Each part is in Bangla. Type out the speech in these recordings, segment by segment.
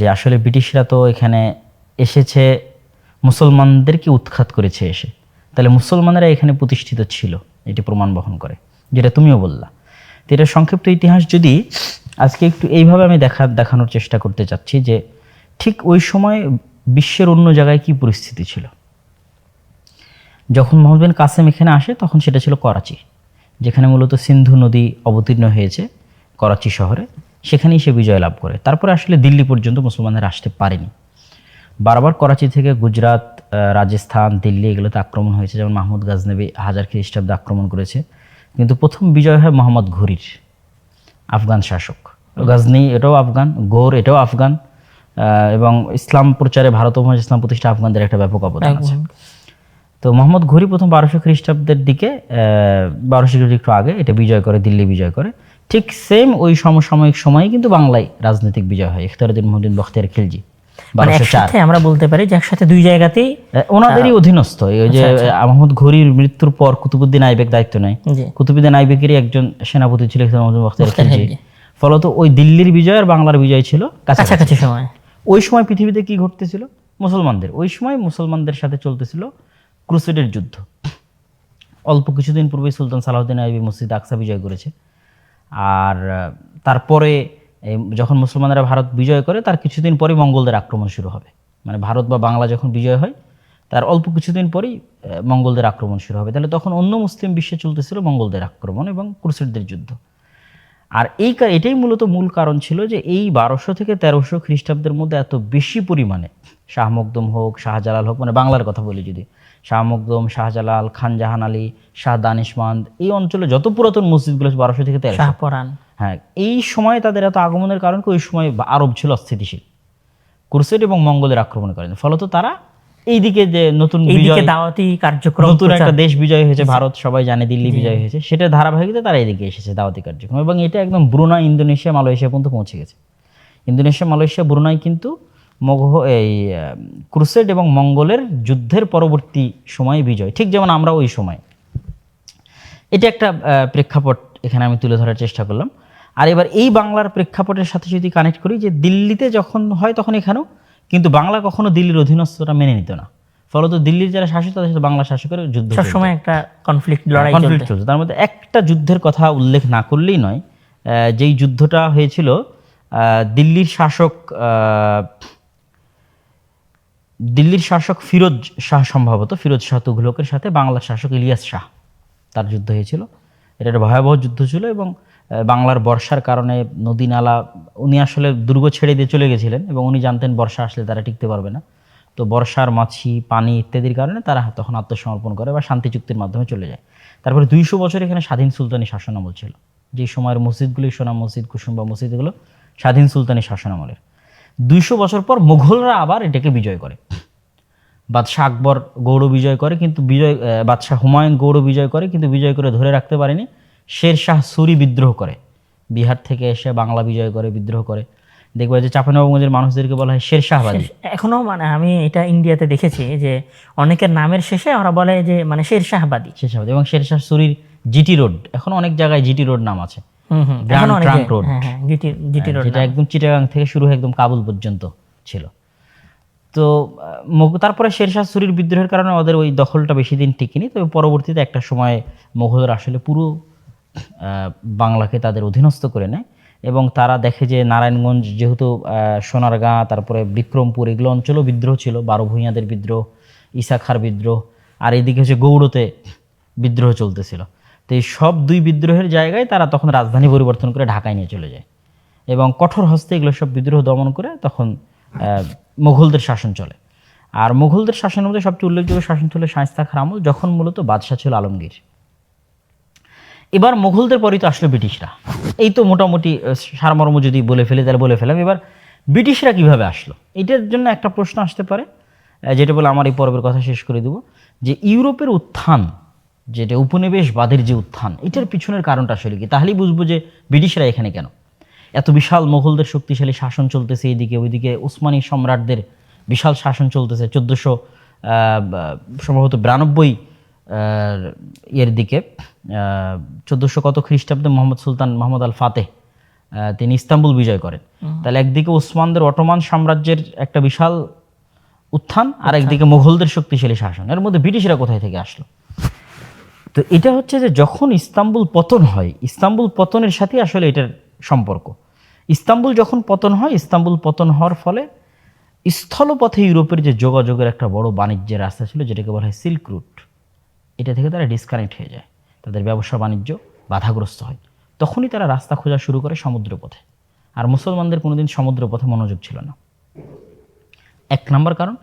যে আসলে ব্রিটিশরা তো এখানে এসেছে মুসলমানদেরকে উৎখাত করেছে এসে? তাহলে মুসলমানেরা এখানে প্রতিষ্ঠিত ছিল, এটি প্রমাণ বহন করে, যেটা তুমিও বললা। তো এটার সংক্ষিপ্ত ইতিহাস যদি আজকে একটু এইভাবে আমি দেখা, দেখানোর চেষ্টা করতে চাচ্ছি যে ঠিক ওই সময় বিশ্বের অন্য জায়গায় কি পরিস্থিতি ছিল? যখন মোহাম্মদ বিন কাসেম এখানে আসে, তখন সেটা ছিল করাচি, যেখানে মূলত সিন্ধু নদী অবতীর্ণ হয়েছে করাচি শহরে। সেখানেই সে বিজয় লাভ করে। তারপরে আসলে দিল্লি পর্যন্ত মুসলমানরা আসতে পারেনি। বারবার করাচি থেকে গুজরাট রাজস্থান দিল্লি এগুলোতে আক্রমণ হয়েছে। যেমন মাহমুদ গাজনবী হাজার খ্রিস্টাব্দে আক্রমণ করেছে। কিন্তু প্রথম বিজয় হয় মোহাম্মদ ঘুরির আফগান শাসক। গাজনি এটাও আফগান গোর এটাও আফগান এবং ইসলাম প্রচারে ভারত ও ইসলাম প্রতিষ্ঠা আফগানদের একটা ব্যাপক অবদান আছে। তো মোহাম্মদ ঘুরি প্রথম বারোশো খ্রিস্টাব্দের দিকে বারোশো খ্রিস্টাব্দ একটু আগে এটা বিজয় করে দিল্লি বিজয় করে। ঠিক সেম ওই সমসাময়িক সময়ে কিন্তু বাংলায় রাজনৈতিক বিজয় হয় ইখতারুদ্দিন মোহাম্মদিন বখতিয়ার খিলজি মানে একসাথে আমরা বলতে পারি যে একসাথে দুই জায়গাতেই ওনাদেরই অধীনস্থ। এই যে মোহাম্মদ ঘুরির মৃত্যুর পর কুতুবুদ্দিন আইবেক দায়িত্ব নেয়। কুতুবুদ্দিন আইবেকেরই একজন সেনাপতি ছিল বখতিয়ার খিলজি। ফলত ওই দিল্লির বিজয় আর বাংলার বিজয় ছিল কাছাকাছি। কাছাকাছি সময়। ওই সময় পৃথিবীতে কি ঘটতেছিল? মুসলমানদের। ওই সময় মুসলমানদের সাথে চলতেছিল ক্রুসেডের যুদ্ধ। অল্প কিছুদিন পূর্বে সুলতান সালাউদ্দিন আইবি মসজিদ আকসা বিজয় করেছে। আর তারপরে যখন মুসলমানরা ভারত বিজয় করে, তার কিছুদিন পরেই মঙ্গলদের আক্রমণ শুরু হবে। মানে ভারত বা বাংলা যখন বিজয় হয়, তার অল্প কিছুদিন পরেই মঙ্গলদের আক্রমণ শুরু হবে। তাহলে তখন অন্য মুসলিম বিশ্বে চলতেছিল মঙ্গলদের আক্রমণ এবং ক্রুসেডদের যুদ্ধ। আর এই এটাই মূলত মূল কারণ ছিল যে এই বারোশো থেকে তেরোশো খ্রিস্টাব্দের মধ্যে এত বেশি পরিমাণে শাহ মকদুম হোক, শাহজালাল হোক মানে বাংলার কথা বলি যদি শাহ মকদুম শাহজালাল খান জাহান আলী শাহ দানিশমান্দ এই অঞ্চলে যত পুরাতন মসজিদগুলো বারোশো থেকে শাহপরান হ্যাঁ এই সময় তাদের এত আগমনের কারণ ওই সময় আরব ছিল অস্থিতিশীল। ক্রুসেড এবং মঙ্গলের আক্রমণের কারণে ফলত তারা এইদিকে যে নতুন দাওয়াতি কার্যক্রম নতুন একটা দেশ বিজয় হয়েছে ভারত সবাই জানে দিল্লি বিজয় হয়েছে। সেটা ধারাবাহিকতা তারা এদিকে এসেছে দাওয়াতি কার্যক্রম। এবং এটা একদম ব্রুনাই ইন্দোনেশিয়া মালয়েশিয়া পর্যন্ত পৌঁছে গেছে। ইন্দোনেশিয়া মালয়েশিয়া ব্রুনাই কিন্তু মগহ এই ক্রুসেড এবং মঙ্গলের যুদ্ধের পরবর্তী সময়ে বিজয়। ঠিক যেমন আমরা ওই সময়। এটা একটা প্রেক্ষাপট এখানে আমি তুলে ধরার চেষ্টা করলাম। আর এবার এই বাংলার প্রেক্ষাপটের সাথে যদি কানেক্ট করি যে দিল্লিতে যখন হয় তখন এখানেও কিন্তু বাংলা কখনো দিল্লির অধীনস্থতা মেনে নিত না। ফলত দিল্লির যারা শাসক তাদের সাথে বাংলা শাসকের যুদ্ধ। সবসময় একটা কনফ্লিক্ট লড়াই কনফ্লিক্ট চলছে তার মধ্যে একটা যুদ্ধের কথা উল্লেখ না করলেই নয়। আহ, যেই যুদ্ধটা হয়েছিল আহ, দিল্লির শাসক আহ, দিল্লির শাসক ফিরোজ শাহ সম্ভবত, ফিরোজ শাহ তুঘলকের সাথে বাংলার শাসক ইলিয়াস শাহ তার যুদ্ধ হয়েছিল। এটা একটা ভয়াবহ যুদ্ধ ছিল এবং বাংলার বর্ষার কারণে নদী নালা, উনি আসলে দুর্গ ছেড়ে দিয়ে চলে গেছিলেন এবং উনি জানতেন বর্ষা আসলে তারা টিকতে পারবে না। তো বর্ষার মাছি, পানি ইত্যাদির কারণে তারা তখন আত্মসমর্পণ করে বা শান্তি চুক্তির মাধ্যমে চলে যায়। তারপরে দুইশো বছর এখানে স্বাধীন সুলতানি শাসনামল ছিল। যে সময়ের মসজিদগুলি, সোনা মসজিদ, কুসুম্বা মসজিদ এগুলো স্বাধীন সুলতানি শাসনামলের। দুইশো বছর পর মুঘলরা আবার এটাকে বিজয় করে। বাদশাহ আকবর গৌড় বিজয় করে কিন্তু বিজয় বাদশাহ হুমায়ুন গৌড় বিজয় করে কিন্তু বিজয় করে ধরে রাখতে পারেনি। শের শাহ সুরি বিদ্রোহ করে। বিহার থেকে এসে বাংলা বিজয় করে বিদ্রোহ করে। দেখবে যে চাপানবাবগঞ্জের মানুষদেরকে বলা হয় শের শাহবাদী এখনও মানে আমি এটা ইন্ডিয়াতে দেখেছি যে অনেকের নামের শেষে ওরা বলে যে মানে শের শাহবাদী শের শাহবাদী এবং শের শাহ সুরির জিটি রোড এখন অনেক জায়গায় জিটি রোড নাম আছে। হ্যাঁ হ্যাঁ যেটা একদম চিটাগাং থেকে শুরু হয়ে একদম কাবুল পর্যন্ত ছিল। তো তারপরে শেরশাহ সুরির বিদ্রোহের কারণে ওদের ওই দখলটা বেশি দিন টিকেনি। তবে পরবর্তীতে একটা সময় আসলে পুরো বাংলাকে তাদের অধীনস্থ করে নেয়। এবং তারা দেখে যে নারায়ণগঞ্জ যেহেতু আহ, সোনারগাঁ তারপরে বিক্রমপুর এগুলো অঞ্চলও বিদ্রোহ ছিল। বারো ভূঁইয়াদের বিদ্রোহ ইসাখার বিদ্রোহ আর এইদিকে হচ্ছে গৌড়তে বিদ্রোহ চলতেছিল। তো এই সব দুই বিদ্রোহের জায়গায় তারা তখন রাজধানী পরিবর্তন করে ঢাকায় নিয়ে চলে যায়। এবং কঠোর হস্তে এগুলো সব বিদ্রোহ দমন করে তখন মুঘলদের শাসন চলে। আর মুঘলদের শাসনের মধ্যে সবচেয়ে উল্লেখযোগ্য শাসন ছিল শায়স্তা খার আমল যখন মূলত বাদশাহ ছিল আলমগীর। এবার মুঘলদের পরই তো আসলো ব্রিটিশরা। এই তো মোটামুটি সারমর্ম যদি বলে ফেলে, তাহলে বলে ফেলাম। এবার ব্রিটিশরা কীভাবে আসলো? এটার জন্য একটা প্রশ্ন আসতে পারে। যেটা বলে আমার এই পর্বের কথা শেষ করে দেব। যে ইউরোপের উত্থান যেটা উপনিবেশবাদের যে উত্থান এটার পিছনের কারণটা আসলে কি? তাহলেই বুঝব যে ব্রিটিশরা এখানে কেন? এত বিশাল মোগলদের শক্তিশালী শাসন চলতেছে এইদিকে ওইদিকে উসমানী সম্রাটদের বিশাল শাসন চলতেছে চোদ্দোশো সম্ভবত বিরানব্বই এর দিকে চোদ্দোশো কত খ্রিস্টাব্দে মোহাম্মদ সুলতান মোহাম্মদ আল ফাতেহ তিনি ইস্তাম্বুল বিজয় করেন। তাহলে একদিকে ওসমানদের অটোমান সাম্রাজ্যের একটা বিশাল উত্থান আর একদিকে মুঘলদের শক্তিশালী শাসন। এর মধ্যে ব্রিটিশরা কোথায় থেকে আসলো? তো এটা হচ্ছে যে যখন ইস্তাম্বুল পতন হয়, ইস্তাম্বুল পতনের সাথে আসলে এটার সম্পর্ক। ইস্তাম্বুল যখন পতন হয়, ইস্তাম্বুল পতন হওয়ার ফলে স্থলপথে ইউরোপের যে যোগাযোগের একটা বড় বাণিজ্যের রাস্তা ছিল, যেটাকে বলা হয় সিল্ক রুট এটা থেকে তারা ডিসকানেক্ট হয়ে যায়। তাদের ব্যবসা বাণিজ্য বাধাগ্রস্ত হয়। তখনই তারা রাস্তা খোঁজা শুরু করে সমুদ্র পথে আর মুসলমানদের কোনোদিন সমুদ্র পথে মনোযোগ ছিল না। এক নম্বর কারণ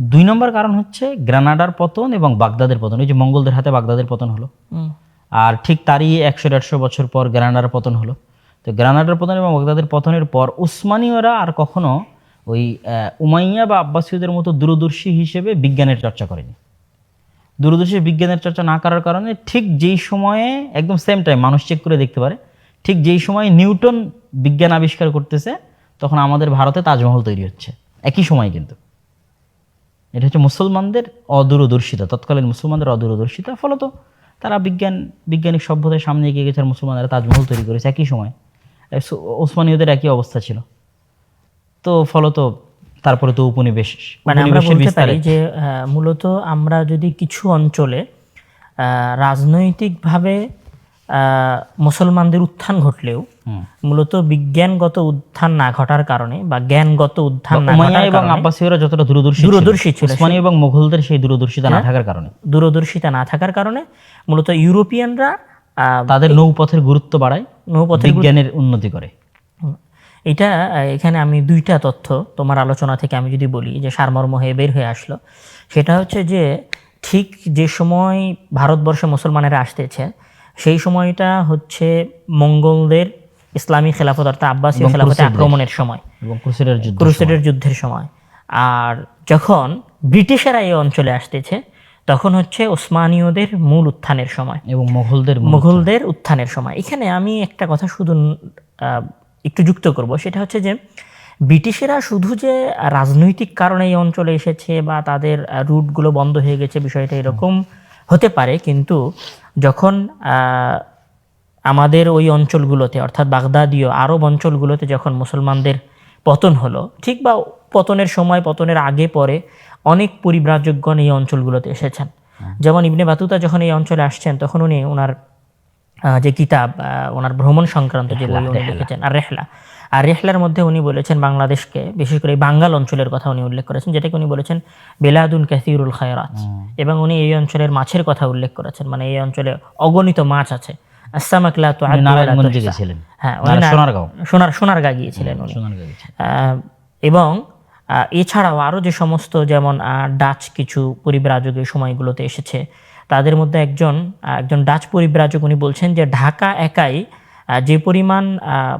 দুই নম্বর কারণ হচ্ছে গ্রানাডার পতন এবং বাগদাদের পতন। এই যে মঙ্গলদের হাতে বাগদাদের পতন হলো। আর ঠিক তারই একশো দেড়শো বছর পর গ্রানাডার পতন হলো। তো গ্রানাডার পতন এবং বাগদাদের পতনের পর উসমানীয়রা আর কখনো ওই উমাইয়া বা আব্বাসীয়দের মতো দূরদর্শী হিসেবে বিজ্ঞানের চর্চা করেনি। দূরদর্শী বিজ্ঞানের চর্চা না করার কারণে ঠিক যেই সময়ে একদম সেম টাইম মানুষ চেক করে দেখতে পারে ঠিক যেই সময় নিউটন বিজ্ঞান আবিষ্কার করতেছে তখন আমাদের ভারতে তাজমহল তৈরি হচ্ছে। একই সময় কিন্তু। এটা হচ্ছে মুসলমানদের অদূরদর্শিতা তৎকালীন মুসলমানদের অদূরদর্শিতা ফলত তারা বিজ্ঞান বৈজ্ঞানিক সভ্যতার সামনে এগিয়ে গেছে আর মুসলমানরা তাজমহল তৈরি করেছে একই সময় ওসমানীয়দের একই অবস্থা ছিল তো ফলত তারপরে তো উপনিবেশ মানে আমরা বলতে পারি যে মূলত আমরা যদি কিছু অঞ্চলে আহ, রাজনৈতিকভাবে আহ, মুসলমানদের উত্থান ঘটলেও। মূলত বিজ্ঞানগত উত্থান না ঘটার কারণে বা জ্ঞানগত উত্থান না ঘটার এবং আব্বাসীয়রা যতটা দূরদর্শী দূরদর্শী ছিল, হ্যাঁ। উসমানী এবং মুঘলদের সেই দূরদর্শিতা না থাকার কারণে। দূরদর্শিতা না থাকার কারণে মূলত ইউরোপিয়ানরা তাদের নৌপথের গুরুত্ব বাড়ায় নৌপথে বিজ্ঞানের উন্নতি করে। এটা এখানে আমি দুইটা তথ্য তোমার আলোচনা থেকে আমি যদি বলি যে সারমর্ম হয়ে বের হয়ে আসলো। সেটা হচ্ছে যে ঠিক যে সময় ভারতবর্ষে মুসলমানেরা আসতেছে সেই সময়টা হচ্ছে মঙ্গলদের ইসলামী খেলাফত অর্থাৎ আব্বাসীয় খেলাফতে আক্রমণের সময়। এবং ক্রুসেডের যুদ্ধ ক্রুসেডের যুদ্ধের সময়। আর যখন ব্রিটিশেরা এই অঞ্চলে আসতেছে তখন হচ্ছে ওসমানীয়দের মূল উত্থানের সময়। এবং মুঘলদের মুঘলদের উত্থানের সময়। এখানে আমি একটা কথা শুধু আহ, একটু যুক্ত করব। সেটা হচ্ছে যে ব্রিটিশেরা শুধু যে রাজনৈতিক কারণে এই অঞ্চলে এসেছে বা তাদের রুটগুলো বন্ধ হয়ে গেছে বিষয়টা এরকম হতে পারে কিন্তু যখন আহ, আমাদের ওই অঞ্চলগুলোতে অর্থাৎ বাগদাদীয় আরব অঞ্চলগুলোতে যখন মুসলমানদের পতন হলো ঠিক বা পতনের সময় পতনের আগে পরে অনেক পরিব্রাজকগণ এই অঞ্চলগুলোতে এসেছেন। যেমন ইবনে বাতুতা যখন এই অঞ্চলে আসছেন তখন উনি ওনার যে কিতাব ওনার ভ্রমণ সংক্রান্ত যে বই উনি লিখেছেন আর রেহলা। আর রেহলার মধ্যে উনি বলেছেন বাংলাদেশকে বিশেষ করে এই বাঙ্গাল অঞ্চলের কথা উনি উল্লেখ করেছেন যেটাকে উনি বলেছেন বেলাদুন কাসিরুল খায়রাত। এবং উনি এই অঞ্চলের মাছের কথা উল্লেখ করেছেন মানে এই অঞ্চলে অগণিত মাছ আছে। আসামাকলা তো নারায়ণগঞ্জে গেছিলেন। হ্যাঁ না, উনি না- সোনারগাঁও। সোনার সোনারগাঁ গিয়েছিলেন উনি। আহ, এবং এছাড়াও আরও যে সমস্ত যেমন ডাচ কিছু পরিব্রাজক এই সময়গুলোতে এসেছে তাদের মধ্যে একজন একজন ডাচ পরিব্রাজক উনি বলছেন যে ঢাকা একাই যে পরিমাণ আহ,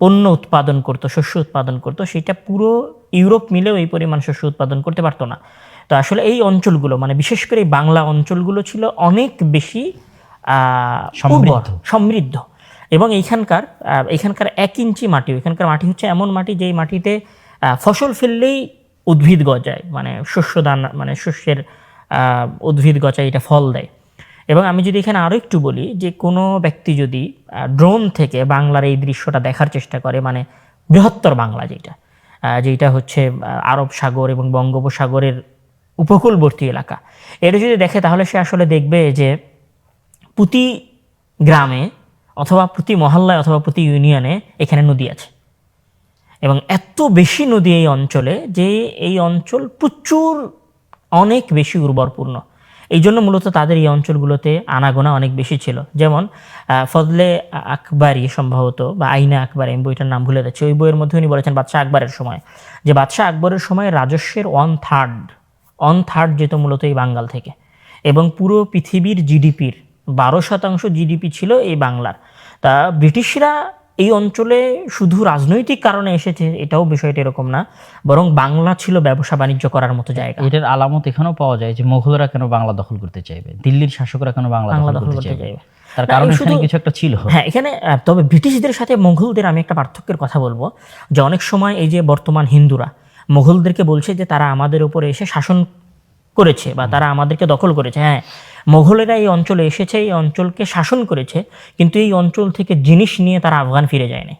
পণ্য উৎপাদন করতো শস্য উৎপাদন করতো সেটা পুরো ইউরোপ মিলেও এই পরিমাণ শস্য উৎপাদন করতে পারতো না। তো আসলে এই অঞ্চলগুলো মানে বিশেষ করে এই বাংলা অঞ্চলগুলো ছিল অনেক বেশি। উর্বর, সমৃদ্ধ। এবং এইখানকার আহ, এইখানকার এক ইঞ্চি মাটি এখানকার মাটি হচ্ছে এমন মাটি যেই মাটিতে ফসল ফেললেই উদ্ভিদ গজায় মানে শস্য দান মানে শস্যের উদ্ভিদ গজায় এটা ফল দেয়। এবং আমি যদি এখানে আরও একটু বলি যে কোনো ব্যক্তি যদি ড্রোন থেকে বাংলার এই দৃশ্যটা দেখার চেষ্টা করে মানে বৃহত্তর বাংলা যেটা যেটা হচ্ছে আরব সাগর এবং বঙ্গোপসাগরের উপকূলবর্তী এলাকা। এটা যদি দেখে তাহলে সে আসলে দেখবে যে প্রতি গ্রামে অথবা প্রতি মহল্লায় অথবা প্রতি ইউনিয়নে এখানে নদী আছে। এবং এত বেশি নদী এই অঞ্চলে যে এই অঞ্চল প্রচুর, অনেক বেশি উর্বরপূর্ণ। এই জন্য মূলত তাদের এই অঞ্চলগুলোতে আনাগোনা অনেক বেশি ছিল। যেমন ফজলে আকবরী সম্ভবত বা আইনা আকবর, আমি বইটার নাম ভুলে যাচ্ছি। ওই বইয়ের মধ্যে উনি বলেছেন বাদশাহ আকবরের সময়। যে বাদশাহ আকবরের সময় রাজস্বের ওয়ান থার্ড ওয়ান থার্ড যেত মূলত এই বাঙ্গাল থেকে। এবং পুরো পৃথিবীর জিডিপির বারো শতাংশ জিডিপি ছিল এই বাংলার। তা ব্রিটিশরা এই অঞ্চলে শুধু রাজনৈতিক কারণে এসেছে এটাও বিষয়টা এরকম না বরং বাংলা ছিল ব্যবসা বাণিজ্য করার মতো জায়গা। এটার আলামত এখানেও পাওয়া যায় যে মোঘলরা কেন বাংলা দখল করতে চাইবে? দিল্লির শাসকরা কেন বাংলা দখল করতে চাইবে? তার কারণ শুধু- কিছু একটা ছিল। হ্যাঁ এখানে তবে ব্রিটিশদের সাথে মোগলদের আমি একটা পার্থক্যের কথা বলব যে অনেক সময় এই যে বর্তমান হিন্দুরা মোগলদেরকে বলছে যে তারা আমাদের উপরে এসে শাসন করেছে বা তারা আমাদেরকে দখল করেছে। হ্যাঁ মোগলেরা এই অঞ্চলে এসেছে এই অঞ্চলকে শাসন করেছে কিন্তু এই অঞ্চল থেকে জিনিস নিয়ে তারা আফগান ফিরে যায়নি।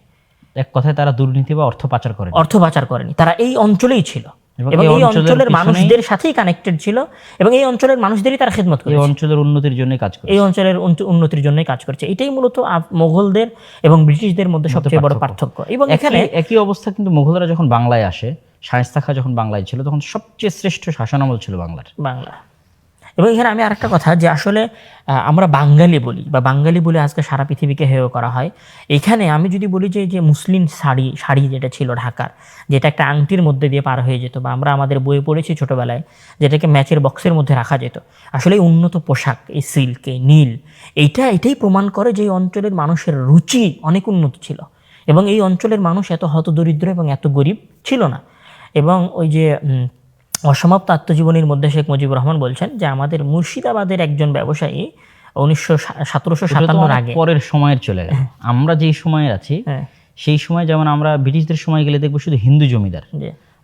এক কথায় তারা দুর্নীতি বা অর্থ পাচার করে অর্থ পাচার করেনি। তারা এই অঞ্চলেই ছিল। এবং এই অঞ্চলের মানুষদের সাথেই কানেক্টেড ছিল এবং এই অঞ্চলের মানুষদেরই তারা খেদমত এই অঞ্চলের উন্নতির জন্য কাজ করে এই অঞ্চলের উন্নতির জন্যই কাজ করছে। এটাই মূলত মোগলদের এবং ব্রিটিশদের মধ্যে সবচেয়ে বড় পার্থক্য। এবং এখানে একই অবস্থা কিন্তু মুঘলরা যখন বাংলায় আসে শায়েস্তা খা যখন বাংলায় ছিল তখন সবচেয়ে শ্রেষ্ঠ শাসনামল ছিল বাংলার। বাংলা। এবং এখানে আমি আরেকটা কথা যে আসলে আমরা বাঙালি বলি বা বাঙালি বলে আজকে সারা পৃথিবীকে হেয় করা হয়। এখানে আমি যদি বলি যে যে মুসলিম শাড়ি শাড়ি যেটা ছিল ঢাকার, যেটা একটা আংটির মধ্যে দিয়ে পার হয়ে যেত বা আমরা আমাদের বইয়ে পড়েছি ছোটোবেলায়, যেটাকে ম্যাচের বক্সের মধ্যে রাখা যেত। আসলে এই উন্নত পোশাক, এই সিল্ক, এই নীল, এইটা, এটাই প্রমাণ করে যে এই অঞ্চলের মানুষের রুচি অনেক উন্নত ছিল। এবং এই অঞ্চলের মানুষ এত হতদরিদ্র এবং এত গরিব ছিল না। এবং ওই যে অসমাপ্ত আত্মজীবনীর মধ্যে শেখ মুজিবুর রহমান বলছেন যে আমাদের মুর্শিদাবাদের একজন ব্যবসায়ী উনিশশো সতেরোশো সাতান্নর আগে। পরের সময়ের চলে গেল আমরা যেই সময়ে আছি হ্যাঁ। সেই সময় যেমন আমরা ব্রিটিশদের সময় গেলে দেখব শুধু হিন্দু জমিদার।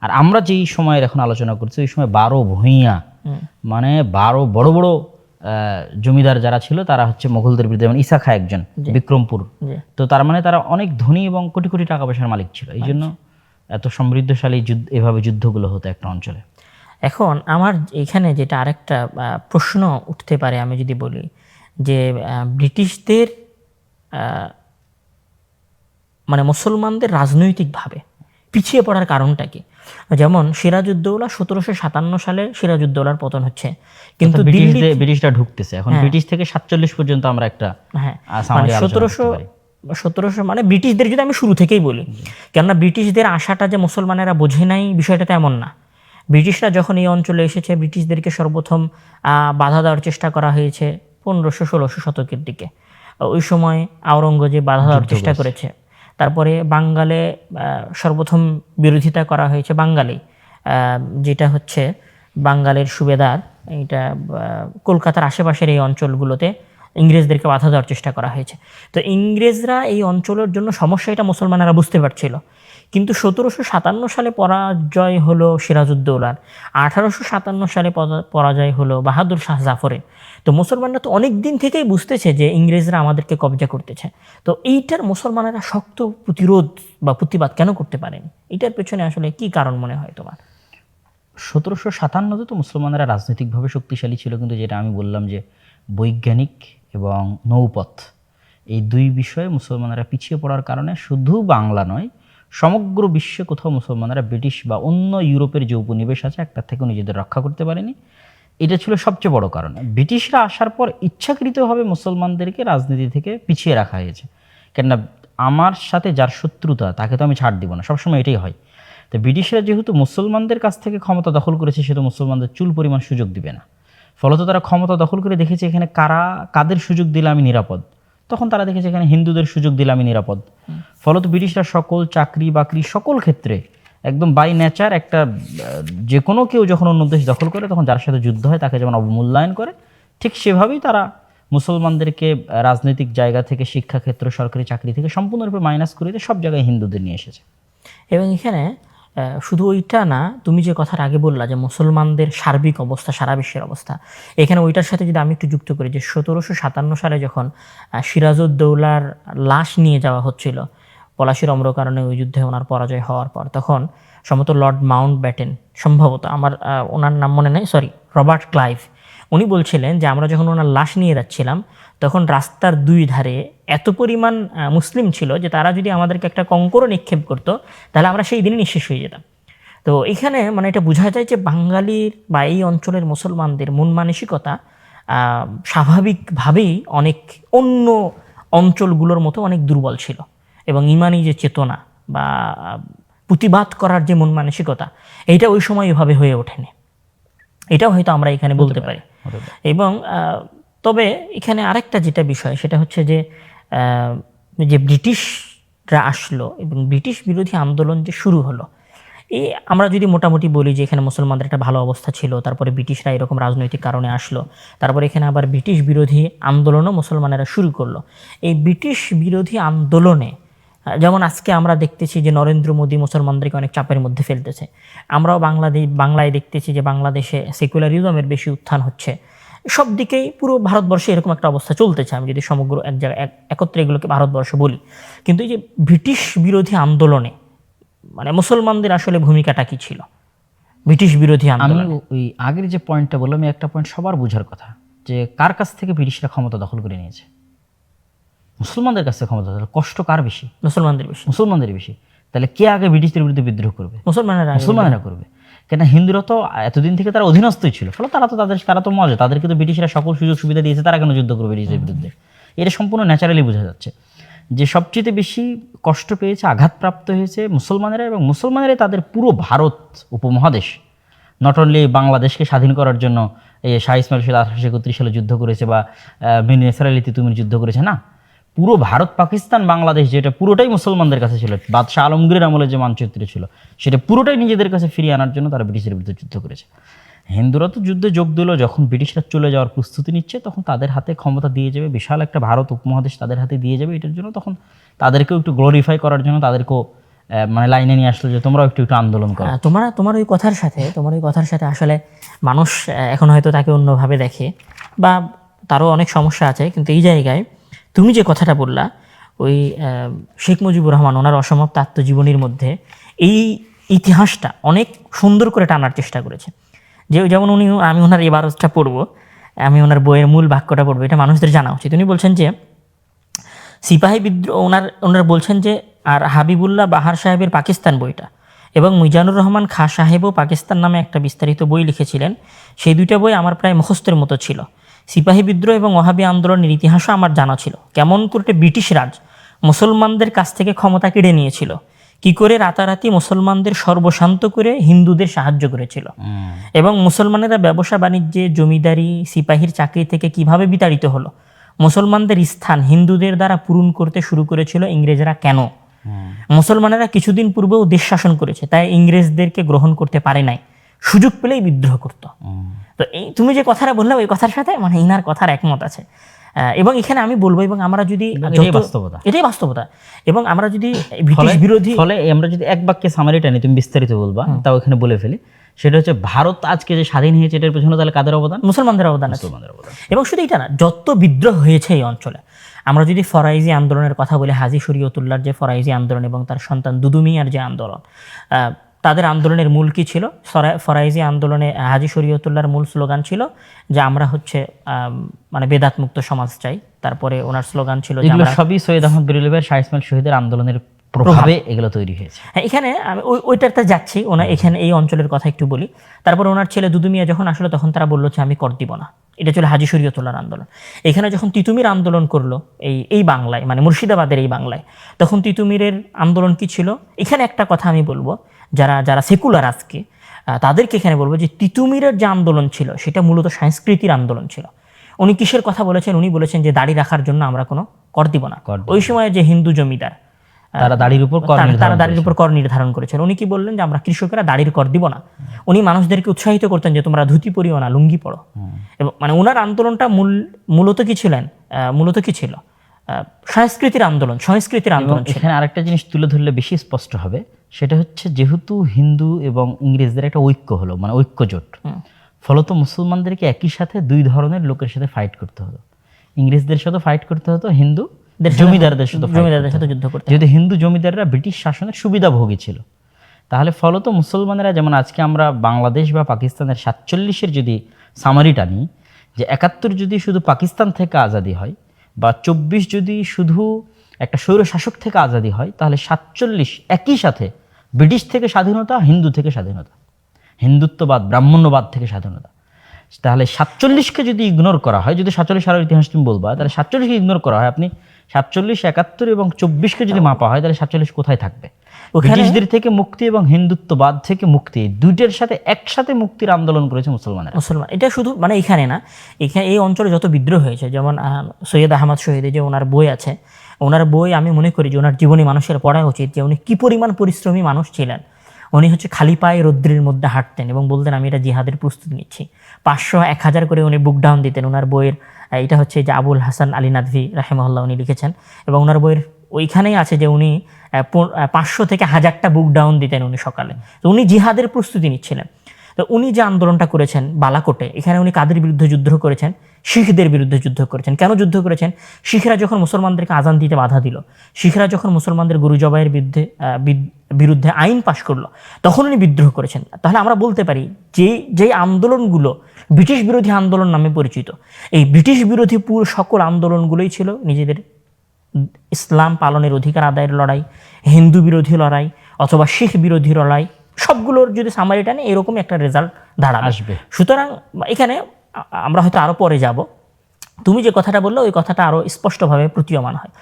আর আমরা যেই সময়ের এখন আলোচনা করছি ওই সময় বারো ভূঁইয়া মানে বারো বড় বড় আহ, জমিদার যারা ছিল তারা হচ্ছে মোগলদের বিরুদ্ধে যেমন ইসা খা একজন বিক্রমপুর। তো তার মানে তারা অনেক ধনী এবং কোটি কোটি টাকা পয়সার মালিক ছিল। এই জন্য এত সমৃদ্ধশালী যুদ্ধ এভাবে যুদ্ধগুলো হতো একটা অঞ্চলে। এখন আমার এখানে যেটা আরেকটা প্রশ্ন উঠতে পারে আমি যদি বলি যে ব্রিটিশদের মানে মুসলমানদের রাজনৈতিকভাবে পিছিয়ে পড়ার কারণটা কি? যেমন সিরাজউদ্দৌলা সতেরোশো সাতান্ন সালে সিরাজউদ্দৌলার পতন হচ্ছে। কিন্তু ব্রিটিশরা ঢুকতেছে। এখন ব্রিটিশ থেকে সাতচল্লিশ পর্যন্ত আমরা একটা হ্যাঁ। মানে সতেরোশো সতেরোশো মানে ব্রিটিশদের যদি আমি শুরু থেকেই বলি কেননা ব্রিটিশদের আশাটা যে মুসলমানেরা বোঝে নাই বিষয়টা তেমন না। ব্রিটিশরা যখন এই অঞ্চলে এসেছে ব্রিটিশদেরকে সর্বপ্রথম বাধা দেওয়ার চেষ্টা করা হয়েছে পনেরোশো ষোলোশো শতকের দিকে। ওই সময় আওরঙ্গজেব বাধা দেওয়ার চেষ্টা করেছে। তারপরে বাঙ্গালে সর্বপ্রথম বিরোধিতা করা হয়েছে বাঙ্গালে আহ, যেটা হচ্ছে বাঙ্গালের সুবেদার এটা কলকাতার আশেপাশের এই অঞ্চলগুলোতে ইংরেজদেরকে বাধা দেওয়ার চেষ্টা করা হয়েছে। তো ইংরেজরা এই অঞ্চলের জন্য সমস্যা এটা মুসলমানেরা বুঝতে পারছিল। কিন্তু সতেরোশো সাতান্ন সালে পরাজয় হলো সিরাজউদ্দৌলার, আঠারোশো সাতান্ন সালে পরা- পরাজয় হলো বাহাদুর শাহ জাফরের। তো মুসলমানরা তো অনেক দিন থেকেই বুঝতেছে যে ইংরেজরা আমাদেরকে কবজা করতেছে। তো এইটার মুসলমানেরা শক্ত প্রতিরোধ বা প্রতিবাদ কেন করতে পারেন? এটার পেছনে আসলে কি কারণ মনে হয় তোমার? সতেরোশো সাতান্নতে তো মুসলমানেরা রাজনৈতিকভাবে শক্তিশালী ছিল, কিন্তু যেটা আমি বললাম যে বৈজ্ঞানিক এবং নৌপথ, এই দুই বিষয়ে মুসলমানেরা পিছিয়ে পড়ার কারণে শুধু বাংলা নয় সমগ্র বিশ্বে কোথাও মুসলমানেরা ব্রিটিশ বা অন্য ইউরোপের যে উপনিবেশ আছে, একটার থেকেও নিজেদের রক্ষা করতে পারেনি। এটা ছিল সবচেয়ে বড় কারণ। ব্রিটিশরা আসার পর ইচ্ছাকৃতভাবে মুসলমানদেরকে রাজনীতি থেকে পিছিয়ে রাখা হয়েছে। কেননা আমার সাথে যার শত্রুতা, তাকে তো আমি ছাড় দিব না। সবসময় এটাই হয়। তো ব্রিটিশরা যেহেতু মুসলমানদের কাছ থেকে ক্ষমতা দখল করেছে, সেহেতু মুসলমানদের চুল পরিমাণ সুযোগ দিবে না। ফলত তারা ক্ষমতা দখল করে দেখেছে এখানে কারা, কাদের সুযোগ দিলে আমি নিরাপদ? তখন তারা দেখেছে এখানে হিন্দুদের সুযোগ দিলে আমি নিরাপদ। ফলত ব্রিটিশরা সকল চাকরি বাকরি সকল ক্ষেত্রে একদম বাই নেচার একটা যে কোনো কেউ যখন অন্য দেশ দখল করে তখন যার সাথে যুদ্ধ হয় তাকে যেমন অবমূল্যায়ন করে, ঠিক সেভাবেই তারা মুসলমানদেরকে রাজনৈতিক জায়গা থেকে, শিক্ষাক্ষেত্র, সরকারি চাকরি থেকে সম্পূর্ণরূপে মাইনাস করে দিয়ে সব জায়গায় হিন্দুদের নিয়ে এসেছে। এবং এখানে শুধু ওইটা না, তুমি যে কথার আগে বললা যে মুসলমানদের সার্বিক অবস্থা, সারা বিশ্বের অবস্থা, এখানে ওইটার সাথে যদি আমি একটু যুক্ত করি যে সতেরোশো সাতান্ন সালে যখন সিরাজউদ্দৌলার লাশ নিয়ে যাওয়া হচ্ছিল, পলাশির অম্র কারণে ওই যুদ্ধে ওনার পরাজয় হওয়ার পর, তখন সম্ভবত লর্ড মাউন্ট ব্যাটেন সম্ভবত আমার ওনার নাম মনে নেই, সরি, রবার্ট ক্লাইভ, উনি বলছিলেন যে আমরা যখন ওনার লাশ নিয়ে যাচ্ছিলাম তখন রাস্তার দুই ধারে এত পরিমাণ মুসলিম ছিল যে তারা যদি আমাদেরকে একটা কঙ্করও নিক্ষেপ করতো তাহলে আমরা সেই দিনই নিঃশেষ হয়ে যেতাম। তো এখানে মানে এটা বোঝা যায় যে বাঙালির বা এই অঞ্চলের মুসলমানদের মন মানসিকতা স্বাভাবিকভাবেই অনেক অন্য অঞ্চলগুলোর মতো অনেক দুর্বল ছিল এবং ইমানি যে চেতনা বা প্রতিবাদ করার যে মন মানসিকতা এইটা ওই সময় এভাবে হয়ে ওঠেনি। এটাও হয়তো আমরা এখানে বলতে পারি এবং তবে এখানে আরেকটা যেটা বিষয়, সেটা হচ্ছে যে যে ব্রিটিশরা আসলো এবং ব্রিটিশ বিরোধী আন্দোলন যে শুরু হলো এই আমরা যদি মোটামুটি বলি যে এখানে মুসলমানদের একটা ভালো অবস্থা ছিল, তারপরে ব্রিটিশরা এরকম রাজনৈতিক কারণে আসলো, তারপরে এখানে আবার ব্রিটিশ বিরোধী আন্দোলনও মুসলমানেরা শুরু করল। এই ব্রিটিশ বিরোধী আন্দোলনে, যেমন আজকে আমরা দেখতেছি যে নরেন্দ্র মোদী মুসলমানদেরকে অনেক চাপের মধ্যে ফেলতেছে, আমরাও বাংলাদেশ, বাংলায় দেখতেছি যে বাংলাদেশে সেকুলারিজমের বেশি উত্থান হচ্ছে সব দিকেই পুরো ভারতবর্ষে এরকম একটা অবস্থা চলতেছে আমি যদি সমগ্র এক জায়গায় এক- একত্রে এগুলোকে ভারতবর্ষ বলি। কিন্তু এই যে ব্রিটিশ বিরোধী আন্দোলনে মানে মুসলমানদের আসলে ভূমিকাটা কি ছিল? ব্রিটিশ বিরোধী আমি আন্দোলন। ওই আগের যে পয়েন্টটা বললাম একটা পয়েন্ট সবার বোঝার কথা যে কার কাছ থেকে ব্রিটিশরা ক্ষমতা দখল করে নিয়েছে? মুসলমানদের কাছে ক্ষমতা দখল কষ্ট কার বেশি? মুসলমানদের বেশি। মুসলমানদের বেশি। তাহলে কে আগে ব্রিটিশদের বিরুদ্ধে বিদ্রোহ করবে? মুসলমানেরা মুসলমানেরা করবে। কেন হিন্দুরা তো এতদিন থেকে তারা অধীনস্থই ছিল। ফলে তারা তো তাদের তারা তো মজা। তাদেরকে তো ব্রিটিশরা সকল সুযোগ সুবিধা দিয়েছে, তারা কেন যুদ্ধ করবে ব্রিটিশদের বিরুদ্ধে? এটা সম্পূর্ণ ন্যাচারালি বোঝা যাচ্ছে। যে সবচেয়ে বেশি কষ্ট পেয়েছে, আঘাতপ্রাপ্ত হয়েছে মুসলমানেরা এবং মুসলমানেরাই তাদের পুরো ভারত উপমহাদেশ। নট অনলি বাংলাদেশকে স্বাধীন করার জন্য, এই শাহ ইসমাইল সাথে আঠারোশো একত্রিশ সালে যুদ্ধ করেছে বা মিন নেসার যুদ্ধ করেছে, না? পুরো ভারত, পাকিস্তান, বাংলাদেশ যেটা পুরোটাই মুসলমানদের কাছে ছিল, বাদশাহ আলমগীরের আমলে যে মানচিত্র ছিল, সেটা পুরোটাই নিজেদের কাছে ফিরিয়ে আনার জন্য তারা ব্রিটিশের বিরুদ্ধে যুদ্ধ করেছে। হিন্দুরা তো যুদ্ধে যোগ দিল, যখন ব্রিটিশরা চলে যাওয়ার প্রস্তুতি নিচ্ছে, তখন তাদের হাতে ক্ষমতা দিয়ে যাবে, বিশাল একটা ভারত উপমহাদেশ তাদের হাতে দিয়ে যাবে, এটার জন্য তখন তাদেরকেও একটু গ্লোরিফাই করার জন্য তাদেরকেও মানে লাইনে নিয়ে আসলো যে তোমরাও একটু একটু আন্দোলন করো। তোমার তোমার ওই কথার সাথে, তোমার ওই কথার সাথে আসলে মানুষ এখন হয়তো তাকে অন্যভাবে দেখে, বা তারও অনেক সমস্যা আছে, কিন্তু এই জায়গায় তুমি যে কথাটা বললা, ওই শেখ মুজিবুর রহমান ওনার অসমাপ্ত আত্মজীবনীর মধ্যে এই ইতিহাসটা অনেক সুন্দর করে টানার চেষ্টা করেছে যে যেমন উনি, আমি ওনার এবারটা পড়ব, আমি ওনার বইয়ের মূল বাক্যটা পড়ব, এটা মানুষদের জানা উচিত। উনি বলছেন যে, সিপাহী বিদ্রোহ, ওনার, ওনারা বলছেন যে, আর হাবিবুল্লাহ বাহার সাহেবের পাকিস্তান বইটা এবং মিজানুর রহমান খা সাহেবও পাকিস্তান নামে একটা বিস্তারিত বই লিখেছিলেন। সেই দুইটা বই আমার প্রায় মুখস্থের মতো ছিল। সিপাহী বিদ্রোহ এবং ওহাবি আন্দোলনের ইতিহাসও আমার জানা ছিল। কেমন করে ব্রিটিশ রাজ মুসলমানদের কাছ থেকে ক্ষমতা কেড়ে নিয়েছিল কি করে রাতারাতি মুসলমানদের সর্বশান্ত করে হিন্দুদের সাহায্য করেছিল। এবং মুসলমানেরা ব্যবসা বাণিজ্যে জমিদারি সিপাহীর চাকরি থেকে কীভাবে বিতাড়িত হলো মুসলমানদের স্থান হিন্দুদের দ্বারা পূরণ করতে শুরু করেছিল ইংরেজরা কেন? মুসলমানেরা কিছুদিন পূর্বেও দেশ শাসন করেছে তাই ইংরেজদেরকে গ্রহণ করতে পারে নাই। সুযোগ পেলেই বিদ্রোহ করত। তো এই তুমি যে কথাটা বললে ওই কথার সাথে মানে ইনার কথার একমত আছে। এবং এখানে আমি বলব এবং আমরা যদি এটাই বাস্তবতা। এটাই বাস্তবতা। এবং আমরা যদি ব্রিটিশ বিরোধী ফলে আমরা যদি এক বাক্যে সামারিটা নিই তুমি বিস্তারিত বলবা তাও এখানে বলে ফেলি। সেটা হচ্ছে ভারত আজকে যে স্বাধীন হয়েছে এটার পেছনে তাহলে কাদের অবদান? মুসলমানদের অবদান আছে। মুসলমানদের অবদান। এবং শুধু এটা না যত বিদ্রোহ হয়েছে এই অঞ্চলে আমরা যদি ফরাইজি আন্দোলনের কথা বলি হাজি শরীয়তুল্লাহর যে ফরাইজি আন্দোলন এবং তার সন্তান দুদুমিয়ার যে আন্দোলন আহ, তাদের আন্দোলনের মূল কি ছিল? ফরাইজি আন্দোলনে হাজি শরীয়তুল্লাহর মূল স্লোগান ছিল যে আমরা হচ্ছে মানে বেদাত মুক্ত সমাজ চাই। তারপরে ওনার স্লোগান ছিল এগুলো সবই সৈয়দ আহমদ বিরুলের শাহ ইসমাইল শহীদের আন্দোলনের প্রভাবে এগুলো তৈরি হয়েছে। হ্যাঁ এখানে আমি ওই ওইটাতে যাচ্ছি ওনার এখানে এই অঞ্চলের কথা একটু বলি। তারপর ওনার ছেলে দুদুমিয়া যখন আসলো তখন তারা বলল যে আমি কর দিব না। এটা ছিল হাজি শরীয়তুল্লাহর আন্দোলন। এখানে যখন তিতুমির আন্দোলন করল এই এই বাংলায় মানে মুর্শিদাবাদের এই বাংলায় তখন তিতুমিরের আন্দোলন কি ছিল? এখানে একটা কথা আমি বলব যারা যারা সেকুলার আজকে তাদেরকে এখানে বলব যে তিতুমিরের যে আন্দোলন ছিল সেটা মূলত সংস্কৃতির আন্দোলন ছিল। উনি কিসের কথা বলেছেন? উনি বলেছেন যে দাড়ি রাখার জন্য আমরা কোনো কর দিব না। ওই সময় যে হিন্দু জমিদার তারা দাড়ির উপর কর তারা- দাড়ির উপর কর নির্ধারণ করেছেন। উনি কি বললেন যে আমরা কৃষকেরা দাড়ির কর দিব না। উনি মানুষদেরকে উৎসাহিত করতেন যে তোমরা ধুতি পরিও না লুঙ্গি পড়ো এবং মানে ওনার আন্দোলনটা মূল মূলত কি ছিলেন? আহ, মূলত কি ছিল? আহ, সংস্কৃতির আন্দোলন সংস্কৃতির আন্দোলন এখানে আরেকটা জিনিস তুলে ধরলে বেশি স্পষ্ট হবে। সেটা হচ্ছে যেহেতু হিন্দু এবং ইংরেজদের একটা ঐক্য হলো মানে ঐক্যজোট। ফলত মুসলমানদেরকে একই সাথে দুই ধরনের লোকের সাথে ফাইট করতে হতো। ইংরেজদের সাথে ফাইট করতে হতো হিন্দু জমিদারদের সাথে জমিদারদের সাথে যুদ্ধ করতে যেহেতু হিন্দু জমিদাররা ব্রিটিশ শাসনের সুবিধাভোগী ছিল তাহলে ফলত মুসলমানেরা যেমন আজকে আমরা বাংলাদেশ বা পাকিস্তানের সাতচল্লিশের যদি সামারিটা নিই যে একাত্তর যদি শুধু পাকিস্তান থেকে আজাদি হয় বা চব্বিশ যদি শুধু একটা স্বৈর শাসক থেকে আজাদি হয় তাহলে সাতচল্লিশ একই সাথে ব্রিটিশ থেকে স্বাধীনতা হিন্দু থেকে স্বাধীনতা। হিন্দুত্ববাদ ব্রাহ্মণ্যবাদ থেকে স্বাধীনতা। তাহলে সাতচল্লিশকে যদি ইগনোর করা হয় যদি সাতচল্লিশ সালের ইতিহাস তুমি বলবা তাহলে সাতচল্লিশকে ইগনোর করা হয় আপনি সাতচল্লিশ একাত্তর এবং চব্বিশকে যদি মাপা হয় তাহলে সাতচল্লিশ কোথায় থাকবে? ব্রিটিশদের থেকে মুক্তি এবং হিন্দুত্ববাদ থেকে মুক্তি দুইটার সাথে একসাথে মুক্তির আন্দোলন করেছে মুসলমানেরা। মুসলমান এটা শুধু মানে এখানে না এখানে এই অঞ্চলে যত বিদ্রোহ হয়েছে যেমন সৈয়দ আহমদ শহীদের যে ওনার বই আছে ওনার বই আমি মনে করি যে ওনার জীবনী মানুষের পড়া উচিত যে উনি কী পরিমাণ পরিশ্রমী মানুষ ছিলেন। উনি হচ্ছে খালি পায়ে রৌদ্রের মধ্যে হাঁটতেন এবং বলতেন, আমি এটা জিহাদের প্রস্তুতি নিচ্ছি। পাঁচশো এক হাজার করে উনি বুক ডাউন দিতেন। ওনার বইয়ের এটা হচ্ছে যে আবুল হাসান আলী নাদভি রাহেমহল্লা উনি লিখেছেন এবং ওনার বইয়ের ওইখানেই আছে যে উনি পাঁচশো থেকে হাজারটা বুক ডাউন দিতেন উনি সকালে। তো উনি জিহাদের প্রস্তুতি নিচ্ছিলেন। তো উনি যে আন্দোলনটা করেছেন বালাকোটে, এখানে উনি কাদের বিরুদ্ধে যুদ্ধ করেছেন? শিখদের বিরুদ্ধে যুদ্ধ করেছেন। কেন যুদ্ধ করেছেন? শিখরা যখন মুসলমানদেরকে আজান দিতে বাধা দিল, শিখরা যখন মুসলমানদের গুরু জবাইয়ের বিরুদ্ধে বিরুদ্ধে আইন পাশ করল, তখন উনি বিদ্রোহ করেছেন। তাহলে আমরা বলতে পারি, যে যে আন্দোলনগুলো ব্রিটিশ বিরোধী আন্দোলন নামে পরিচিত, এই ব্রিটিশ বিরোধী পুরো সকল আন্দোলনগুলোই ছিল নিজেদের ইসলাম পালনের অধিকার আদায়ের লড়াই, হিন্দু বিরোধী লড়াই অথবা শিখ বিরোধী লড়াই। সবগুলোর যদি সামারি টানে এরকম একটা রেজাল্ট দাঁড়া আসবে। সুতরাং এখানে আমরা হয়তো আরও পরে যাব। তুমি যে কথাটা বললে ওই কথাটা আরও স্পষ্টভাবে প্রতীয়মান হয়।